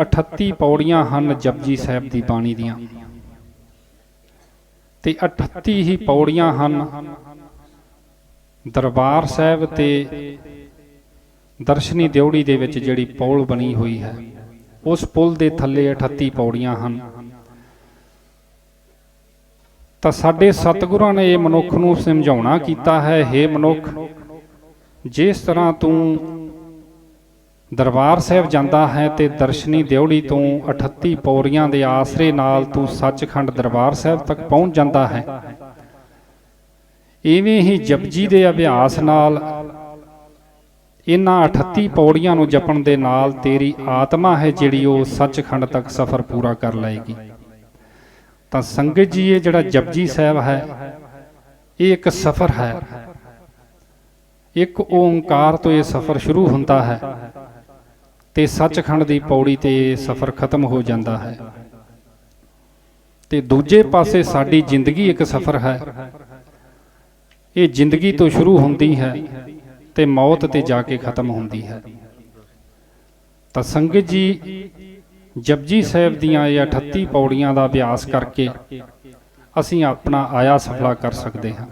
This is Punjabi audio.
38 ਪੌੜੀਆਂ ਹਨ ਜਪਜੀ ਸਾਹਿਬ ਦੀ ਬਾਣੀ ਦੀਆਂ। ਤੇ 38 ਹੀ ਪੌੜੀਆਂ ਹਨ ਦਰਬਾਰ ਸਾਹਿਬ ਤੇ ਦਰਸ਼ਨੀ ਦਿਉੜੀ ਦੇ ਵਿੱਚ ਜਿਹੜੀ ਪੌਲ ਬਣੀ ਹੋਈ ਹੈ। ਉਸ ਪੁਲ ਦੇ ਥੱਲੇ 38 ਪੌੜੀਆਂ ਹਨ। ਤਾਂ ਸਾਡੇ ਸਤਿਗੁਰਾਂ ਨੇ ਇਹ ਮਨੁੱਖ ਨੂੰ ਸਮਝਾਉਣਾ ਕੀਤਾ ਹੈ हे ਮਨੁੱਖ, ਜਿਸ ਤਰ੍ਹਾਂ ਤੂੰ ਦਰਬਾਰ ਸਾਹਿਬ ਜਾਂਦਾ ਹੈ ਤੇ ਦਰਸ਼ਨੀ ਦਿਉੜੀ ਤੋਂ 38 ਪੌੜੀਆਂ ਦੇ ਆਸਰੇ ਨਾਲ ਤੂੰ ਸੱਚਖੰਡ ਦਰਬਾਰ ਸਾਹਿਬ ਤੱਕ ਪਹੁੰਚ ਜਾਂਦਾ ਹੈ। ਇਵੇਂ ਹੀ ਜਪਜੀ ਦੇ ਅਭਿਆਸ ਨਾਲ ਇਹਨਾਂ 38 ਪੌੜੀਆਂ ਨੂੰ ਜਪਣ ਦੇ ਨਾਲ ਤੇਰੀ ਆਤਮਾ ਹੈ ਜਿਹੜੀ ਉਹ ਸੱਚਖੰਡ ਤੱਕ ਸਫ਼ਰ ਪੂਰਾ ਕਰ ਲਏਗੀ। ਤਾਂ ਸੰਗਤ ਜੀ, ਇਹ ਜਿਹੜਾ ਜਪਜੀ ਸਾਹਿਬ ਹੈ, ਇਹ ਇੱਕ ਸਫ਼ਰ ਹੈ। ਇੱਕ ਓੰਕਾਰ ਤੋਂ ਇਹ ਸਫ਼ਰ ਸ਼ੁਰੂ ਹੁੰਦਾ ਹੈ। ਤੇ ਸੱਚਖੰਡ ਦੀ ਪੌੜੀ ਤੇ ਇਹ ਸਫ਼ਰ ਖਤਮ ਹੋ ਜਾਂਦਾ ਹੈ। ਤੇ ਦੂਜੇ ਪਾਸੇ ਸਾਡੀ ਜ਼ਿੰਦਗੀ ਇੱਕ ਸਫ਼ਰ ਹੈ। ਇਹ ਜ਼ਿੰਦਗੀ ਤੋਂ ਸ਼ੁਰੂ ਹੁੰਦੀ ਹੈ ਤੇ ਮੌਤ ਤੇ ਜਾ ਕੇ ਖਤਮ ਹੁੰਦੀ ਹੈ। ਤਾਂ ਸੰਗਤ ਜੀ, ਜਪਜੀ ਸਾਹਿਬ ਦੀਆਂ ਇਹ 38 ਪੌੜੀਆਂ ਦਾ ਅਭਿਆਸ ਕਰਕੇ ਅਸੀਂ ਆਪਣਾ ਆਇਆ ਸਫਲਾ ਕਰ ਸਕਦੇ ਹਾਂ।